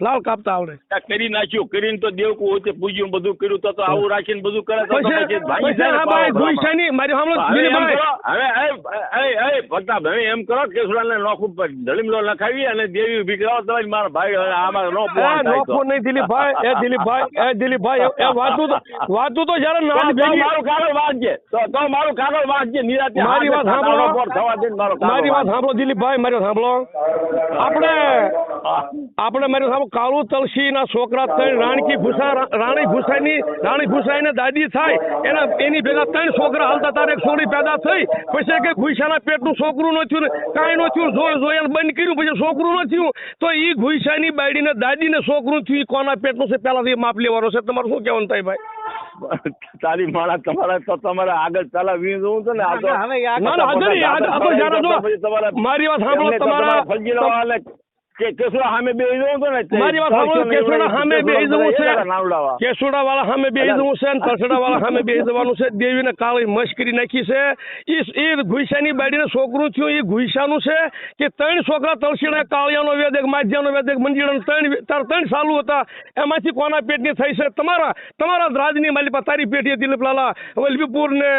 લાલ કાપતા આવડે કરી નાખ્યું. કરીને તો દેવકું હોય તે પૂજ્યું બધું કર્યું. તો આવું રાખીને બધું કરે તો ભાઈ મારી હવે હવે એ હવે એમ કરો કે કેસુડાને નોખું ધડીમલો લખાવી અને દેવી ઊભી કરાવો તો મારા ભાઈ હવે આમાં નો. નોખું નહીં દિલીપભાઈ એ દિલીપભાઈ એ દિલીપભાઈ એ- વાતું તો વાતું તો જયારે તો- ભેગી મારું કાગળ વાંચજે. તો મારું કાગળ વાંચજે નિરાતે મારી વાત સાંભળો. થવા દે મારો મારી વાત સાંભળો દિલીપભાઈ મારી સાંભળો. આપણે. આપણે મારી સામે કાળુ તલસી ના છોકરા ત્રણ રાણકી ભૂસા રાણી ભૂસાની રાણી ભૂસાઈ દાદી થાય એના એની ભેગા ત્રણ છોકરા હાલતા તારે એક છોકરી પેદા થઈ પછી કે ભૂસાના પેટનું છોકરું ન થયું ને કાંઈ ન થયું જોઈ બંધ કર્યું પછી છોકરું ન થયું તો ઈ ભૂસાની બાયડીને દાદીને છોકરું થયું કોના પેટનું છે પહેલાથી માપ લેવાનો છે તમારે શું કહેવાનું થાય ભાઈ? તારી માળા તમારા તો તમારે આગળ ચલાવી જોવું છે ને આગળ ના ના મારી વાત સાંભળો તમારા કે કેસુડા સામે જવું ને મારી વાત સાંભળો કેસુડા સામે કેસુડા જવું છે. કેસુડા વાળા સામે બેસી જવું છે ને તરસડા વાળા સામે બેસી જવાનું છે. દેવીને કાળી મશ્કરી નાખી છે. એ ગુઈસાની બાડીને છોકરું થયું એ ગુઈસાનું છે કે ત્રણ છોકરા તળસીના કાળિયાનો વેદ એક માધ્યાનો વેદ એક મંજીરાનો ત્રણ તાર ત્રણ સાલુ હતા. એમાંથી કોના પેટની થઈ છે? તમારા તમારા રાજની માલિપા તારી પેટી હતી લાલા વલ્લભીપુર ને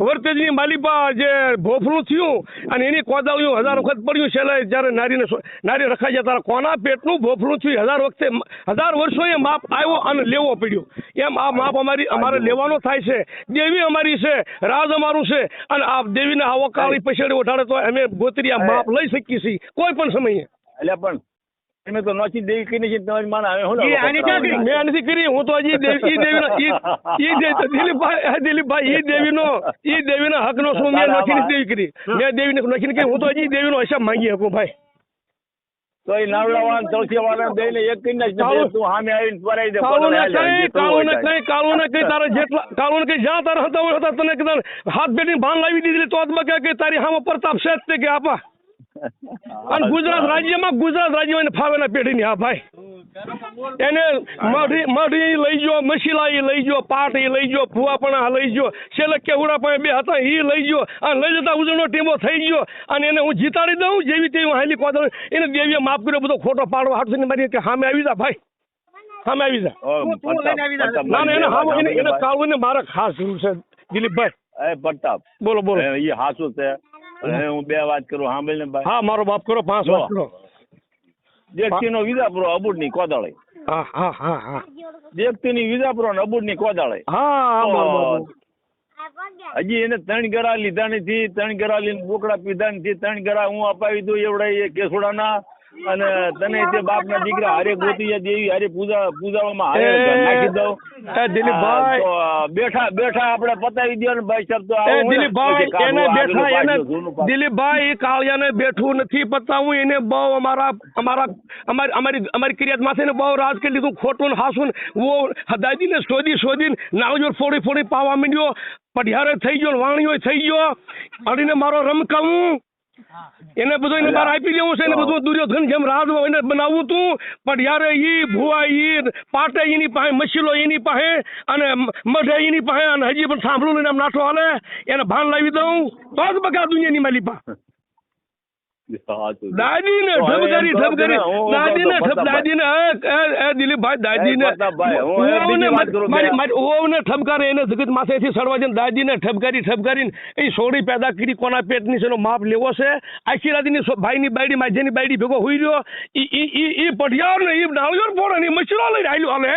વર્તેજની માલિપા જે ભોફલું થયું અને એની કોદાળિયું હજાર વખત પડ્યું છેલ્લે જ્યારે નારીને સો- નારી રખાઈ જતા કોના પેટનું ભોફળું થયું? હજાર વખતે હજાર વર્ષો એ માપ આવ્યો અને લેવો પડ્યો. એમ આ માપ અમારી અમારે લેવાનો થાય છે. દેવી અમારી છે. રાજ અમારું છે. અને આ દેવીને આવો કાળી પછાડી ઉઠાડે તો અમે ગોતરી આ માપ લઈ શકીએ છીએ. કોઈ પણ સમયે. એટલે પણ તમે તો નોચી દેવી કરી છે તમારી માન આવે હું? મેં નથી કરી. હું તો હજી દેવી દેવીનો ઈ- ઈ દિલીપભાઈ દિલીપભાઈ ઈ દેવીનો ઈ દેવીના હકનો શું મેં નથી દેવી કરી. મેં દેવીને નથી કરી. હું તો હજી દેવીનો હિસાબ માંગી શકું ભાઈ. તો એ નાવડાવાળા તળસીવાળાને દઈને એક કરી નાખ ને કાળું- તું સામે આવીને પરાઈ દે કાળું ને કઈ કાળું ને કઈ કાળું ને કઈ તારે જેટલા કાળું ને કઈ જ્યાં તારા હતા હતા તને હાથ બેટીને ભાન લાવી દીધી તો જ કે તારી હામો પ્રતાપ છે જ તે કે આપા. અને ગુજરાત રાજ્યમાં ગુજરાત રાજ્યમાં એને ફાવેના પેઢીની હા ભાય એને મઢી મઢી લઈ જો મશીલા એ લઈ જો પાટ એ લઈ જો ભુવાપણા લઈ જો છેલ્લે કેવડા પણ બે હતા એ લઈ જો અને લઈ જતા ઉજળનો ટીમો થઈ ગયો. અને એને હું જીતાડી દઉં જેવી તેવી હાલી કોદળ એને દેવીએ માફ કર્યો બધો ખોટો પાડવા હાથ ને મારી કે સામે આવી જા ભાઈ. સામે આવી જા. ના ના એને હાવ એને એને કાળવું ને મારે ખાસ જરૂર છે દિલીપભાઈ એ પ્રતાપ. બોલો બોલો. એ ઈ છે. હું બે વાત કરું સાંભળીને ભાઈ. હા મારો બાપ કરો પાંચ. વાત કરો. વ્યક્તિનો વિજાપુરો અબુડની કોદાળે. હા હા હા હા. વ્યક્તિની વિજાપુરો ને અબુડની કોદાળે. હા હજી એને ત્રણ ગરા લીધા નથી ત્રણ ગરા લઈને બોકડા પીધા નથી ત્રણ ગરા હું અપાવી દઉં એવડા એ કેસુડાના. અને તને તે બાપના દીકરા હરે ગોતિયા દેવી હરે પૂજા પૂજાવામાં હરે નાખી દઉં. એ દિલીપભાઈ. બેઠા બેઠા આપણે પતાવી દો ને ભાઈ તો એ ને, દિલીપભાઈ એને બેઠા એને. દિલીપભાઈ એ કાળિયાને બેઠું નથી પતાવું એને બહુ અમારા અમારા અમારી અમારી અમારી ક્રિયાત માથે ને બહુ રાજ કરી લીધું ખોટું ને હાસું ને વો દાદીને શોધી શોધીને નાળિયો ફોડી ફોડી પાવા માંડ્યો પઢિયારે થઈ ગયો વાણીઓ થઈ ગયો અડીને મારો રમકાવું એને બધું એને બહાર આપી દેવું છે એને બધું દુર્યોધન જેમ રાજ એને બનાવવું તું. પણ યારે ઈ ભુવા ઈ પાટે એની પાસે મશીલો એની પાસે અને મઢે એની પાસે અને હજી પણ સાંભળું ને એમ નાઠો હાલે. એને ભાન લાવી દઉં. તો જ બગા દુનિયાની માલિપા. દાદીને ઠપ કરી ઠપ કરી. દાદીને ઠપ દાદીને દિલીપભાઈ દાદીને. કરું મારી મારી વહુને ઠપકારે એને જગત માથેથી સડવા જઈને દાદીને ઠપકારી ઠપકારીને એ સોડી પેદા કરી કોના પેટની છે એનો માપ લેવો છે? આખી રાતની ભાઈની બાયડી માજેની બાયડી ભેગો હોઈ રહ્યો. ઈ ઈ ઈ ને ઈ ડાળિયો ફોડે ને ઈ મચરો લઈને હાલ્યો હાલે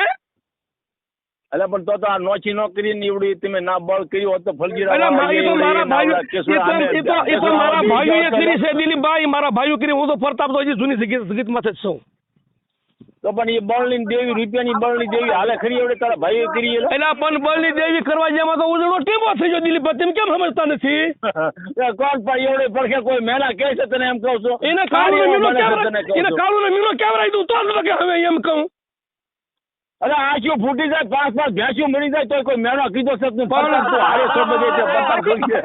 એટલે પણ તો તો આ નોચી નો કરીને એવડી તમે ના બળ કર્યું હોત તો ફલજીરા અલા મારી તો મારા ભાઈઓ નાવડા તો- તો મારા કરી છે દિલીપભાઈ મારા ભાઈઓ કરી હું તો ફરતા તો હજી જૂની જગત જ છું. તો પણ એ બળની દેવી રૂપિયાની બળની દેવી હાલે ખરી એવડે તારા ભાઈએ કરી એટલે પણ બળની દેવી કરવા જેમાં તો ઉજળો ટીમો થઈ ગયો દિલીપ તેમ કેમ સમજતા નથી? કોણ પણ એવડે પડખે કોઈ મેલા કે છે તને એમ કહું છું? એને કાળું મીનો કેમ એને છું. કાળું મીનો કેમ રાખ્યું? તો હવે એમ કહું. અરે આંખિયું ફૂટી જાય? પાંચ પાંચ ભેંસ્યું મરી જાય તો કોઈ મેળો કીધો તું? પણ- હારે છે.